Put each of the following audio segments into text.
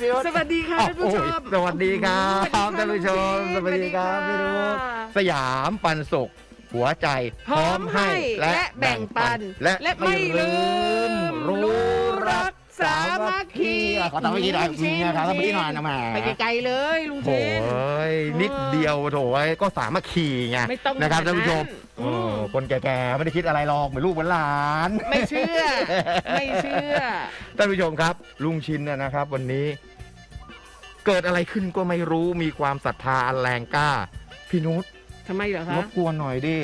พี่นุชพี่นุชสวัสดีค่ะท่านผู้ชมโอ้ยสวัสดีครับท่านผู้ชม สวัสดีครับพี่นุชสยามปันสุขหัวใจพร้อมให้และแบ่งปัน และและไม่ลืม รู้รักสามัคคีสามัคคีอะขอตามเมื่อกี้หน่อยลุงชินมีนะครับตามเมื่อกี้หน่อยนะแหมไปไกลๆเลยลุงโถ่เชนเอ้ยนิดเดียวโถเอ้ยก็สามัคคีไงไม่ต้องนะครับขท่านผู้ชมอืเอมอคนแก่ๆไม่ได้คิดอะไรหรอกเหมือนลูกเหมือนหลาน ไม่เชื่อ ไม่เชื่อท่านผู้ชมครับ ลุงชินนะนะครับ วันนี้ เกิดอะไรขึ้นก็ไม่รู้มีความศรัทธาอันแรงกล้า พี่นุชทำไมเหรอรคะบกวนหน่อยดิ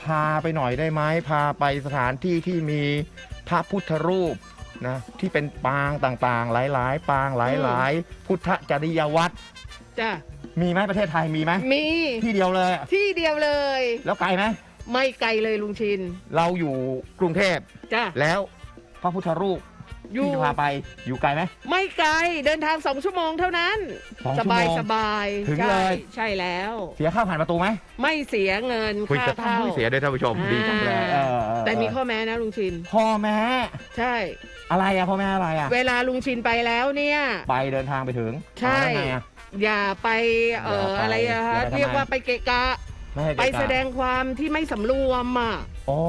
พาไปหน่อยได้ไหมพาไปสถานที่ที่มีพระพุทธรูปนะที่เป็นปางต่างๆ หลายๆ ปางหลายๆ พุทธจริยวัตรจ้ะมีไหมประเทศไทยมีไหมมีที่เดียวเลยอะที่เดียวเลย แล้วไกลไหมไม่ไกลเลยลุงชินเราอยู่กรุงเทพจ้ะแล้วพระพุทธรูป อยู่ที่จะพาไปอยู่ไกลไหม ไม่ไกลเดินทางสองชั่วโมงเท่านั้น สองสชั่วบายโมงสบายถึงใช่เลย ใช่แล้ว เสียค่าผ่านประตูไหมไม่เสียเงินคุยค่าจะต้องเข้าไม่เสียด้วยท่านผู้ชมอ่า ดีจังเลยเออเออแต่มีเออข้อแม้นะลุงชิน พ่อแม่ใช่ อะไรอะพ่อแม่อะไรอะเวลาลุงชินไปแล้วเนี่ย ไปเดินทางไปถึงใช่ เอาแล้วไงอะ อย่าไปเอ่ออย่าไปอะไรอะฮะอย่าไปทำไม เรียกว่าไปเกะกะ ไม่ให้ไปเกะกะแสดงความที่ไม่สำรวมอะ อ๋อ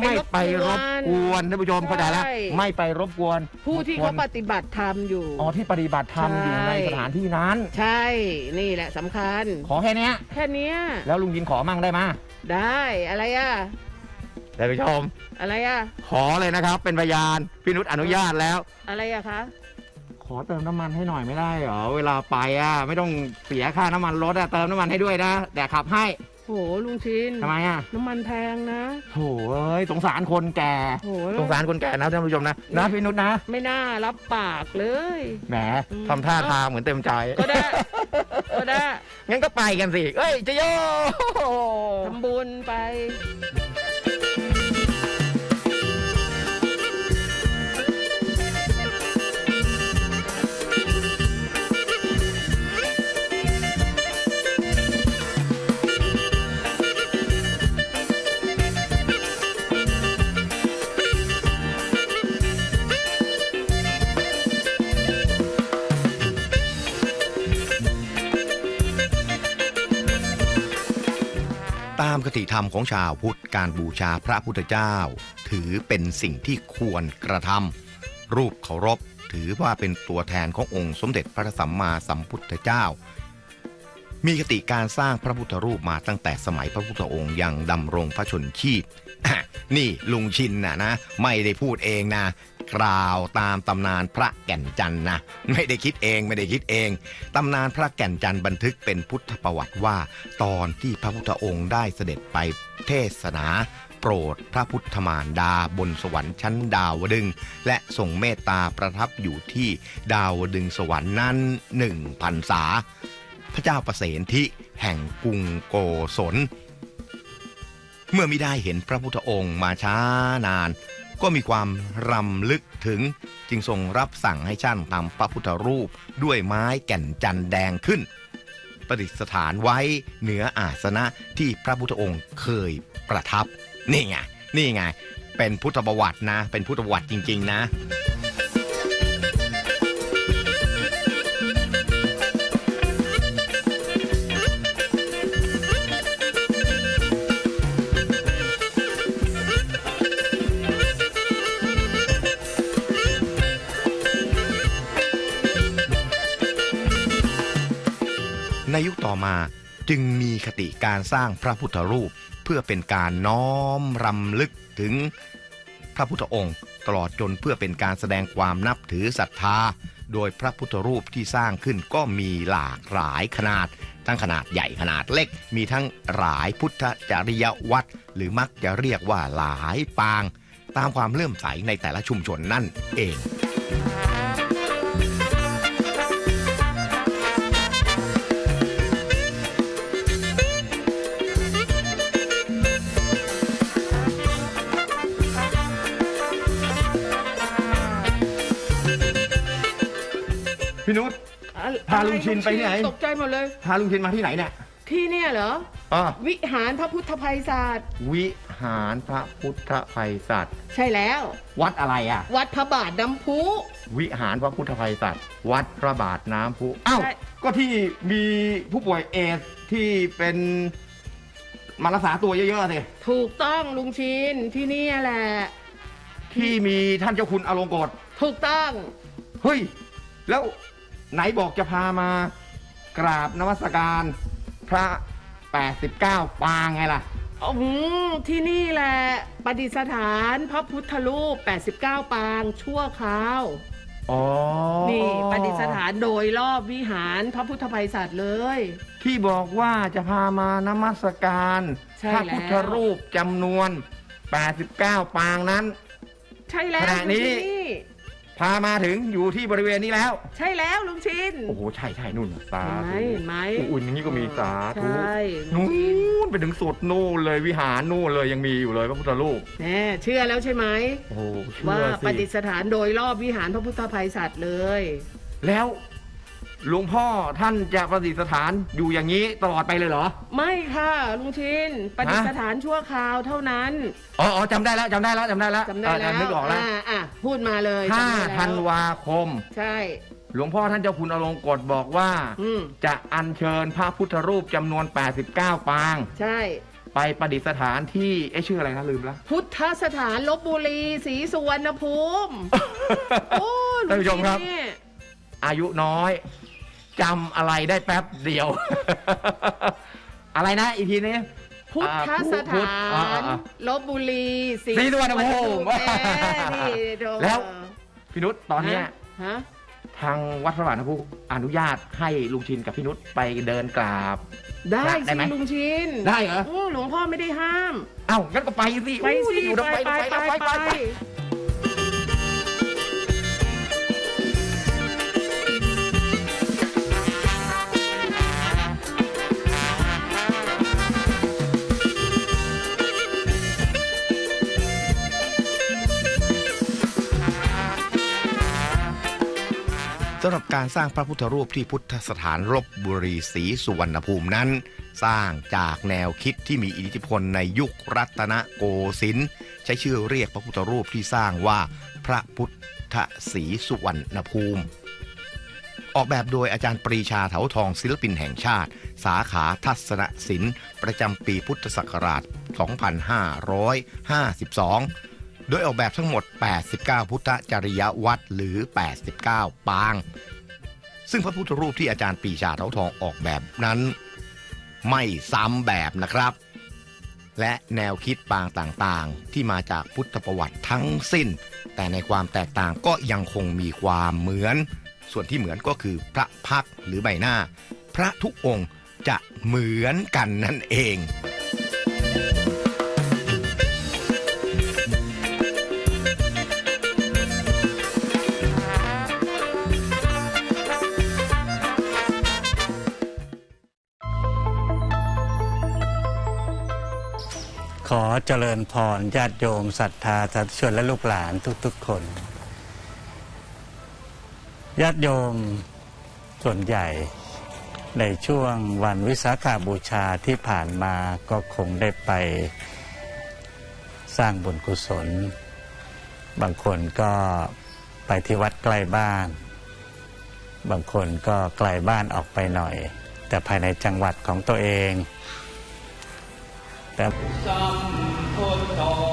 ไม่ไปรบกวนท่านผู้ชมเข้าใจแล้วใช่ ไม่ไปรบกวนผู้ที่เขารบกปวนฏิบัติธรรมอยู่ อ๋อที่ปฏิบัติธรรมใช่อยู่ในสถานที่นั้น ใช่นี่แหละสำคัญ ขอแค่เนี้ย แค่เนี้ยแล้วลุงยินขอมั่งได้มาได้อะไรอะ ท่านผู้ชม อะไรอะ ขอเลยนะครับ เป็นพยานพี่นุชอนุญาตแล้ว อะไรอะคะขอเติมน้ำมันให้หน่อยไม่ได้เหรอเวลาไปอะไม่ต้องเสียค่าน้ำมันรถอะเติมน้ำมันให้ด้วยนะแต่ขับให้ โหลุงชินทำไมอะ น้ำมันแพงนะโถเอ้ยสงสารคนแก่ โหสงสารคนแก่นะท่านผู้ชมนะ นะพี่นุชนะ ไม่น่ารับปากเลย แหมอืม ทำท่าทางเหมือนเต็มใจ ก็ได้ ก็ได้งั้นก็ไปกันสิ เอ้ยเจะโย ทำบุญไปามคติธรรมของชาวพุทธการบูชาพระพุทธเจ้า ถือเป็นสิ่งที่ควรกระทำรูปเคารพถือว่าเป็นตัวแทนขององค์สมเด็จพระสัมมาสัมพุทธเจ้า มีคติการสร้างพระพุทธรูปมาตั้งแต่สมัยพระพุทธองค์ยังดำรงพระชนชีพ นี่ลุงชินน่ะนะ ไม่ได้พูดเองนะ กล่าวตามตำนานพระแก่นจันทร์นะ ไม่ได้คิดเองไม่ได้คิดเอง ตำนานพระแก่นจันทร์บันทึกเป็นพุทธประวัติว่า ตอนที่พระพุทธองค์ได้เสด็จไปเทศนาโปรดพระพุทธมารดาบนสวรรค์ชั้นดาวดึง และทรงเมตตาประทับอยู่ที่ดาวดึงส์สวรรค์นั้นหนึ่งพันษา พระเจ้าประเสนทิแห่งกรุงโกศล เมื่อไม่ได้เห็นพระพุทธองค์มาช้านาน ก็มีความรำลึกถึงจึงทรงรับสั่งให้ช่างทำพระพุทธรูปด้วยไม้แก่นจันแดงขึ้น ประดิษฐานไว้เหนืออาสนะที่พระพุทธองค์เคยประทับ นี่ไง นี่ไง เป็นพุทธประวัตินะ เป็นพุทธประวัติจริง ๆ นะ ในยุคต่อมาจึงมีคติการสร้างพระพุทธรูป เพื่อเป็นการน้อมรำลึกถึงพระพุทธองค์ ตลอดจนเพื่อเป็นการแสดงความนับถือศรัทธา โดยพระพุทธรูปที่สร้างขึ้นก็มีหลากหลายขนาด ทั้งขนาดใหญ่ขนาดเล็ก มีทั้งหลายพุทธจริยวัตรหรือมักจะเรียกว่าหลายปาง ตามความเลื่อมใสในแต่ละชุมชนนั่นเอง พี่นุชพาลุงชินไปที่ไหน ตกใจหมดเลย พาลุงชินมาที่ไหนเนี่ยที่เนี่ยเหรอ อ๋อวิหารพระพุทธภัยศาสตร์ วิหหารพระพุทธภัยสัตว์ใช่แล้ว วัดอะไรอะ วัดพระบาทน้ำพุ วิหารพระพุทธภัยสัตว์วัดพระบาทน้ำพุอ้าวใช่ ก็ที่มีผู้ป่วยเอดส์ที่เป็นมารักษาตัวเยอะๆสิถูกต้องลุงชินที่นี่แหละ ที่มีท่านเจ้าคุณอลงกฎถูกต้อง เฮ้ย แล้ว ไหนบอกจะพามากราบนมัสการพระ 89 ปางไงล่ะอืมที่นี่แหละประดิษฐานพระพุทธรูป 89 ปางชั่วคราว อ๋อนี่ประดิษฐานโดยรอบวิหารพระพุทธภัยสัตว์เลย ที่บอกว่าจะพามานมัสการใช่พระแล้วพุทธรูปจำนวน 89 ปางนั้น ใช่แล้วขณะนี้ลุงชิ พามาถึงอยู่ที่บริเวณนี้แล้ว ใช่แล้วลุงชิน โอ้โหใช่ใช่นู่นสาเห็นไหมธุเห็นไหม อุ่นๆอย่างนี้ก็มีสาธุใช่นู่นไปถึงสุดนู่นเลยวิหารนู่นเลยยังมีอยู่เลยพระพุทธรูปแน่เชื่อแล้วใช่ไหม โอ้โหเชื่ว่าอประดิสิษฐานโดยรอบวิหารพระพุทธภัยสัตว์เลย แล้ว หลวงพ่อท่านจะประดิษฐานอยู่อย่างนี้ตลอดไปเลยเหรอ ไม่ค่ะลุงชินประดิษฐานชั่วคราวเท่านั้น อ๋ออ๋อจำได้แล้วจำได้แล้วจำได้แล้วจำได้แล้วเนึกออกแล้วาอะพูดมาเลยห้าจำได้แล้วธันวาคม ใช่ หลวงพ่อท่านเจ้าคุณอลงกฎบอกว่า อืมจะอัญเชิญพระพุทธรูปจำนวน 89 ปาง ใช่ ไปประดิษฐานที่เอ๊ะชื่ออะไรนะลืมแล้วพุทธสถานลบบุรีศรีสุวรรณภูมิ โอ้ลุงท่านผู้ชมครับ นี่อายุน้อย จำอะไรได้แป๊บเดียว อะไรนะ อีกทีนี้ พุทธสพุทธถาอ่าอ่านอ่าลบบุรีศรีศรีสุวรรณภูมิแม่นี่โดแล้วพี่นุชตอนเนี้ยฮะทางวัดพระบาทน้ำพุอนุญาตให้ลุงชินกับพี่นุชไปเดินกราบ ได้ได้สิไหมลุงชิน ได้เหรอโอ้หลวงพ่อไม่ได้ห้าม เอ้างั้นก็ไปสิไปสิอู้อยู่นะไปไปไปไป สำหรับการสร้างพระพุทธรูปที่พุทธสถานรบบุรีศรีสุวรรณภูมินั้น สร้างจากแนวคิดที่มีอิทธิพลในยุครัตนโกสินทร์ใช้ชื่อเรียกพระพุทธรูปที่สร้างว่าพระพุทธศรีสุวรรณภูมิ ออกแบบโดยอาจารย์ปรีชาเถาทองศิลปินแห่งชาติ สาขาทัศนศิลป์ประจำปีพุทธศักราช 2552 โดยออกแบบทั้งหมด 89 พุทธจริยวัตรหรือ 89 ปาง ซึ่งพระพุทธรูปที่อาจารย์ปีชาเถาทองออกแบบนั้น ไม่ซ้ำแบบนะครับ และแนวคิดปางต่างๆ ที่มาจากพุทธประวัติทั้งสิ้น แต่ในความแตกต่างก็ยังคงมีความเหมือน ส่วนที่เหมือนก็คือพระพักหรือใบหน้า พระทุกองค์จะเหมือนกันนั่นเองขอ เจริญพรญาติโยมศรัทธาสาธุชนและลูกหลานทุก ๆ คนญาติโยมส่วนใหญ่ในช่วงวันวิสาขาบูชาที่ผ่านมาก็คงได้ไปสร้างบุญกุศล บางคนก็ไปที่วัดใกล้บ้าน บางคนก็ไกลบ้านออกไปหน่อย แต่ภายในจังหวัดของตัวเองแต่ Oh, no.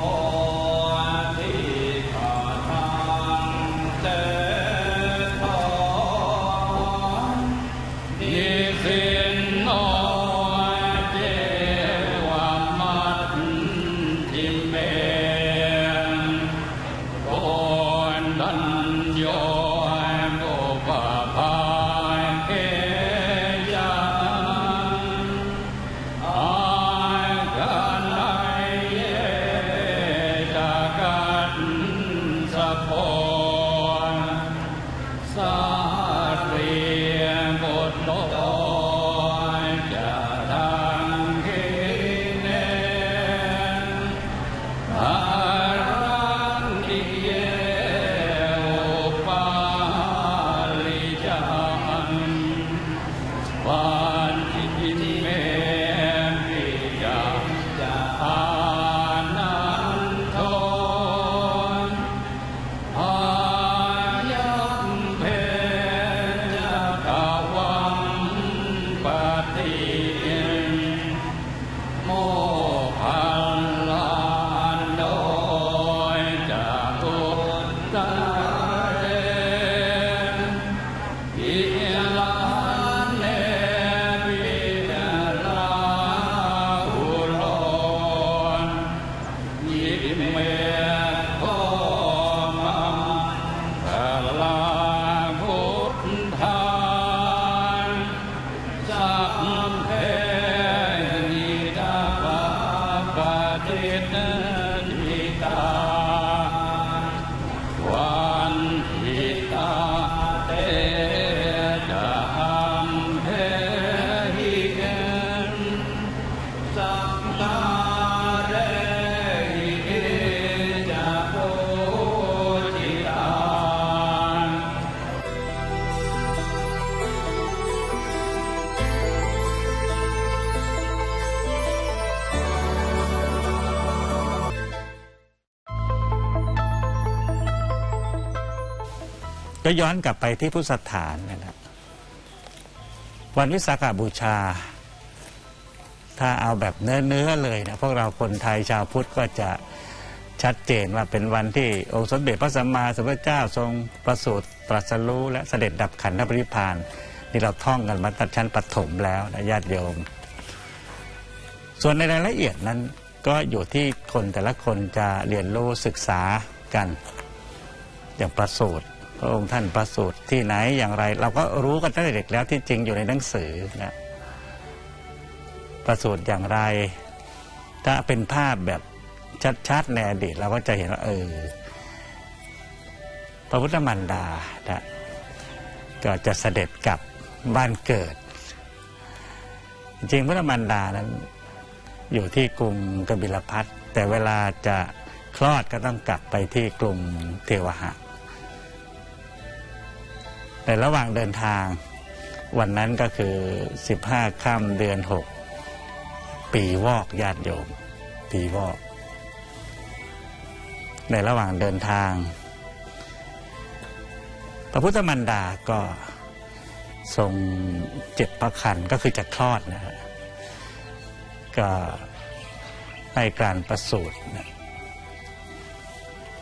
ก็ย้อนกลับไปที่พุทธสถานนะครับ วันวิสาขบูชา ถ้าเอาแบบเนื้อๆเลยนะพวกเราคนไทยชาวพุทธก็จะชัดเจนว่าเป็นวันที่องค์สมเด็จพระสัมมาสัมพุทธเจ้าทรงประสูติตรัสรู้และเสด็จดับขันธปริพานนี่เราท่องกันมาตั้งชั้นปฐมแล้วนะญาติโยม ส่วนในรายละเอียดนั้นก็อยู่ที่คนแต่ละคนจะเรียนรู้ศึกษากันอย่างประสูตร พระองค์ท่านประสูตรที่ไหนอย่างไร เราก็รู้กันตั้งแต่เด็กแล้วที่จริงอยู่ในหนังสือนะประสูตรอย่างไร ถ้าเป็นภาพแบบชัดๆในอดีตเราก็จะเห็นว่าเออพระพุทธมันดานะก็จะเสด็จกลับบ้านเกิด จริงพระพุทธมันดานั้น อยู่ที่กรุงกบิลพัทแต่เวลาจะคลอดก็ต้องกลับไปที่กรุงเทวหะ ในระหว่างเดินทาง วันนั้นก็คือ 15ค่ำเดือน 6 ปีวอกญาติโยม ปีวอก ในระหว่างเดินทาง พระพุทธมันดาก็ทรงเจ็บพระคันก็คือจะคลอดนะฮะก็ให้การประสูตินะ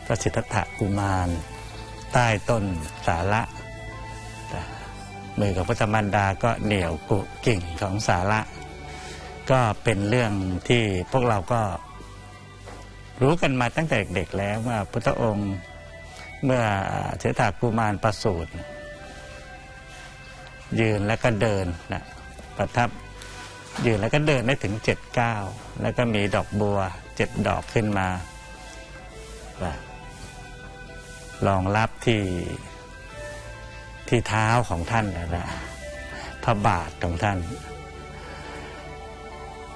พระสิทธัตถกุมาร ใต้ต้นสาระ มือของพระธรรมดาก็เหนี่ยวกุกิ่งของสาระ ก็เป็นเรื่องที่พวกเราก็รู้กันมาตั้งแต่เด็กๆแล้วว่าพุทธองค์เมื่อเสถากุมารประสูติยืนแล้วก็เดินนะประทับยืนแล้วก็เดินได้ถึงเจ็ดก้าวแล้วก็มีดอกบัวเจ็ดดอกขึ้นมาแบบรองรับที่ ที่เท้าของท่านนะนะพระบาทของท่าน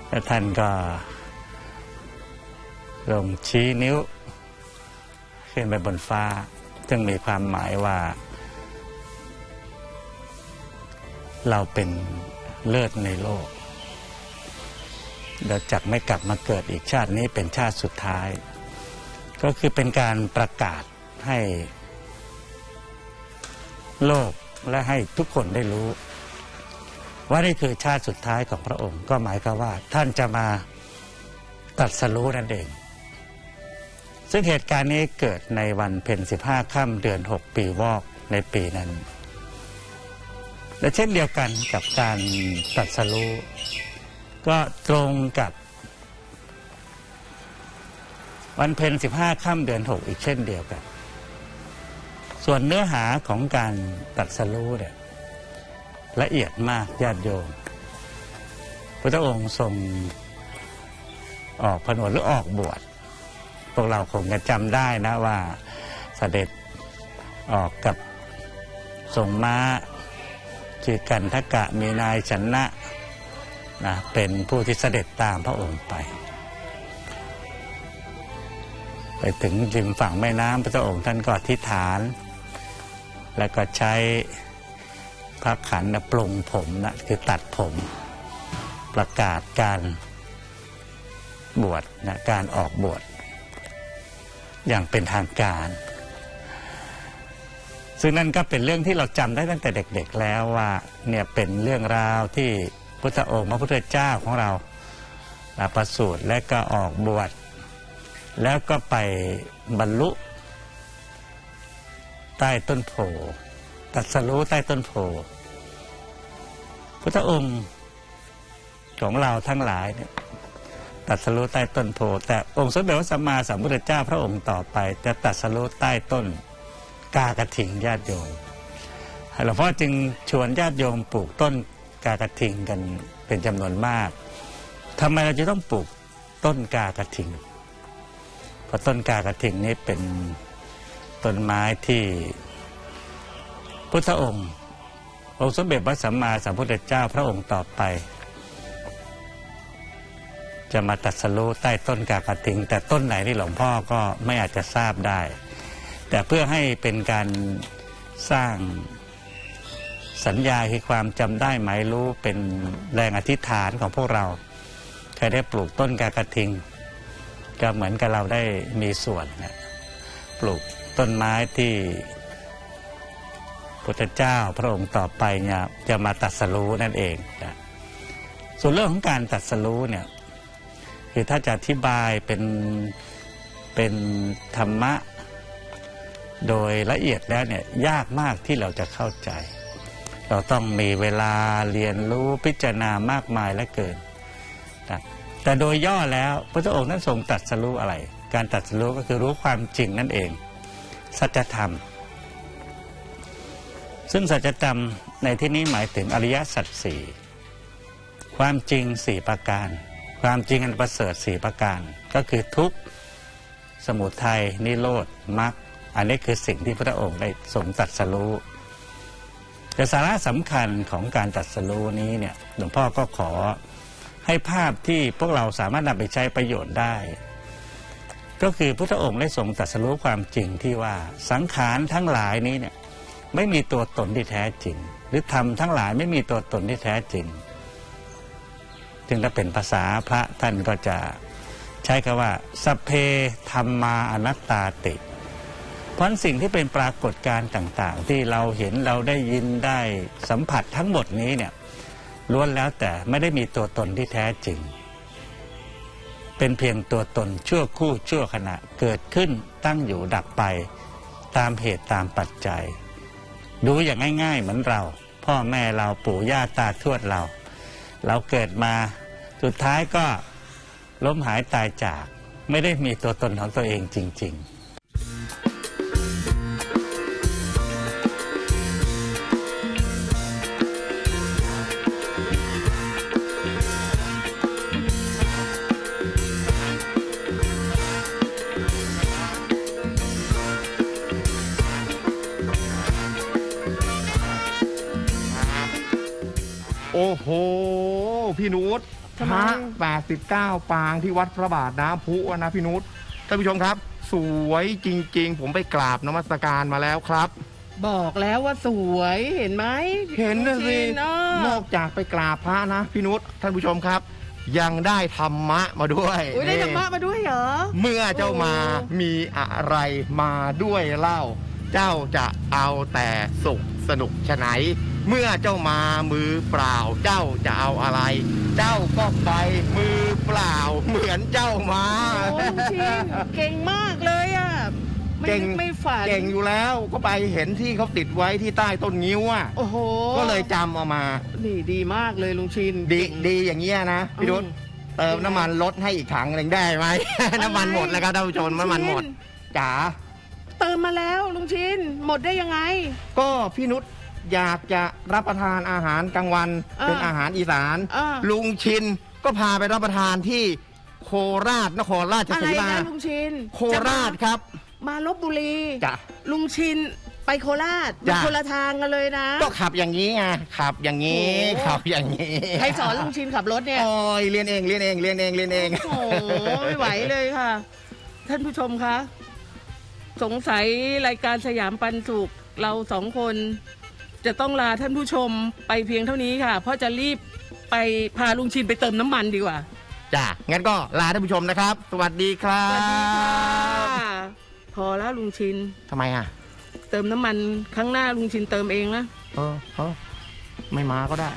แล้วท่านก็ลงชี้นิ้ว ขึ้นไปบนฟ้า ซึ่งมีความหมายว่า เราเป็นเลิศในโลกเราจักไม่กลับมาเกิดอีกชาตินี้เป็นชาติสุดท้าย ก็คือเป็นการประกาศให้ โลกและให้ทุกคนได้รู้ ว่านี่คือชาติสุดท้ายของพระองค์ ก็หมายความว่าท่านจะมาตรัสรู้นั่นเอง ซึ่งเหตุการณ์นี้เกิดในวันเพ็ญ15ค่ำเดือน6ปีวอกในปีนั้น และเช่นเดียวกันกับการตรัสรู้ก็ตรงกับวันเพ็ญ15ค่ำเดือน6อีกเช่นเดียวกัน ส่วนเนื้อหาของการตรัสรู้เนี่ยละเอียดมากญาติโยมพระองค์ทรงออกผนวดหรือออกบวชพวกเราคงจะจำได้นะว่าเสด็จออกกับทรงม้าชื่อกันทกะมีนายชนะนะเป็นผู้ที่เสด็จตามพระองค์ไป ไปถึงริมฝั่งแม่น้ำพระองค์ท่านก็อธิฐาน แล้วก็ใช้พระขันนะปลงผมนะคือตัดผมประกาศการบวชนะการออกบวชอย่างเป็นทางการ ซึ่งนั่นก็เป็นเรื่องที่เราจำได้ตั้งแต่เด็กๆแล้วว่าเนี่ยเป็นเรื่องราวที่พุทธองค์พระพุทธเจ้าของเราประสูติและก็ออกบวชแล้วก็ไปบรรลุ ใต้ต้นโพตรัสรู้ใต้ต้นโพพุทธองค์ของเราทั้งหลายเนี่ยตรัสรู้ใต้ต้นโพแต่องค์สมเด็จพระสัมมาสัมพุทธเจ้าพระองค์ต่อไป จะตรัสรู้ใต้ต้นกากระถิ่งญาติโยมหลวงพ่อจึงชวนญาติโยมปลูกต้นกากระถิ่งกันเป็นจำนวนมากทำไมเราจะต้องปลูกต้นกากระถิ่งเพราะต้นกากระถิงนี้เป็น ต้นไม้ที่พุทธองค์ องค์สมเด็จพระสัมมาสัมพุทธเจ้าพระองค์ต่อไป จะมาตัดสรู้ใต้ต้นกากระถิง แต่ต้นไหนนี่หลวงพ่อก็ไม่อาจจะทราบได้ แต่เพื่อให้เป็นการสร้างสัญญาคือความจำได้หมายรู้เป็นแรงอธิษฐานของพวกเราเคยได้ปลูกต้นกากระทิง ก็เหมือนกับเราได้มีส่วนนะปลูก ต้นไม้ที่พุทธเจ้าพระองค์ต่อไปเนี่ยจะมาตัดสรู้นั่นเองนะส่วนเรื่องของการตัดสรู้เนี่ยคือถ้าจะอธิบายเป็นเป็นธรรมะ โดยละเอียดแล้วเนี่ยยากมากที่เราจะเข้าใจ เราต้องมีเวลาเรียนรู้พิจารณามากมายและเกินนะแต่โดยย่อแล้วพระองค์นั้นทรงตรัสรู้อะไร การตรัสรู้ก็คือรู้ความจริงนั่นเอง สัจธรรม ซึ่งสัจธรรมในที่นี้หมายถึงอริยสัจสี่ความจริงสี่ประการ ความจริงอันประเสริฐสี่ประการ ก็คือทุกข์สมุทัยนิโรธมรรคอันนี้คือสิ่งที่พระองค์ได้ทรงตรัสรู้แต่สาระสำคัญของการตรัสรู้นี้เนี่ยหลวงพ่อก็ขอให้ภาพที่พวกเราสามารถนำไปใช้ประโยชน์ได้ ก็คือพระองค์ได้ทรงตรัสรู้ความจริงที่ว่าสังขารทั้งหลายนี้เนี่ยไม่มีตัวตนที่แท้จริง หรือธรรมทั้งหลายไม่มีตัวตนที่แท้จริง จึงถ้าเป็นภาษาพระท่านก็จะใช้คำว่าสพเพธรรมาอนัตตาติ เพราะสิ่งที่เป็นปรากฏการณ์ต่าง ๆ ที่เราเห็นเราได้ยินได้สัมผัสทั้งหมดนี้เนี่ยล้วนแล้วแต่ไม่ได้มีตัวตนที่แท้จริง เป็นเพียงตัวตนชั่วคู่ชั่วขณะเกิดขึ้นตั้งอยู่ดับไป ตามเหตุตามปัจจัย ดูอย่างง่าย ๆ เหมือนเรา พ่อแม่เราปู่ย่าตาทวดเรา เราเกิดมาสุดท้ายก็ล้มหายตายจาก ไม่ได้มีตัวตนของตัวเองจริง ๆ อ้โห พี่นุชทำพไม ระ89 ปางที่วัดพระบาทน้ำพุนะพี่นุชท่านผู้ชมครับ สวยจริง ๆ ผมไปกราบนมัสการมาแล้วครับ บอกแล้วว่าสวยเห็นไหมเห็นนะสิลุงชินเออนอกจากไปกราบพระนะพี่นุชท่านผู้ชมครับ ยังได้ธรรมะมาด้วยอุ้ยได้ธรรมะมาด้วยเหรอ เมื่อเจ้ามามีอะไรมาด้วยเล่า เจ้าจะเอาแต่สุขสนุกชะไหน เมื่อเจ้ามามือเปล่าเจ้าจะเอาอะไร เจ้าก็ไปมือเปล่าเหมือนเจ้ามาโอ้ลุงชินเก่งมากเลยอะไม่เก่งนึกไม่ฝันเก่งอยู่แล้วก็ไปเห็นที่เขาติดไว้ที่ใต้ต้นงิ้วอะโอ้โหก็เลยจำเอามานี่ดีมากเลยลุงชินดีเก่งดีอย่างเงี้ยนะพี่ดุษอืมเติมน้ำมันรถให้อีกถังหนึ่งได้ไหมน้ำมันหมดแล้วครับท่านผู้ชมน้ำมันหมดชิจ๋าเติมมาแล้วลุงชินหมดได้ยังไง ก็พี่นุช อยากจะรับประทานอาหารกลางวันเออเป็นอาหารอีสาน เออ ลุงชินก็พาไปรับประทานที่โคราชนครราชอะไรสีมานะลุงชินโคราชครับ มาลบบุรีจ้ะลุงชินไปโคราชจ้ะ มันคนละทางกันเลยนะ ก็ขับอย่างนี้ไงขับอย่างนี้โอ้ ขับอย่างนี้ใครสอนลุงชินขับรถเนี่ย โอ้ยเรียนเองเรียนเองเรียนเองเรียนเอง โอ้โหไม่ไหวเลยค่ะ ท่านผู้ชมคะ สงสัยรายการสยามปันสุข เราสองคน จะต้องลาท่านผู้ชมไปเพียงเท่านี้ค่ะ เพราะจะรีบไปพาลุงชินไปเติมน้ำมันดีกว่า จ้ะงั้นก็ลาท่านผู้ชมนะครับ สวัสดีครับสวัสดีค่ะ พอแล้วลุงชิน ทำไมอะเติมน้ำมันครั้งหน้าลุงชินเติมเองนะ เออเออไม่มาก็ได้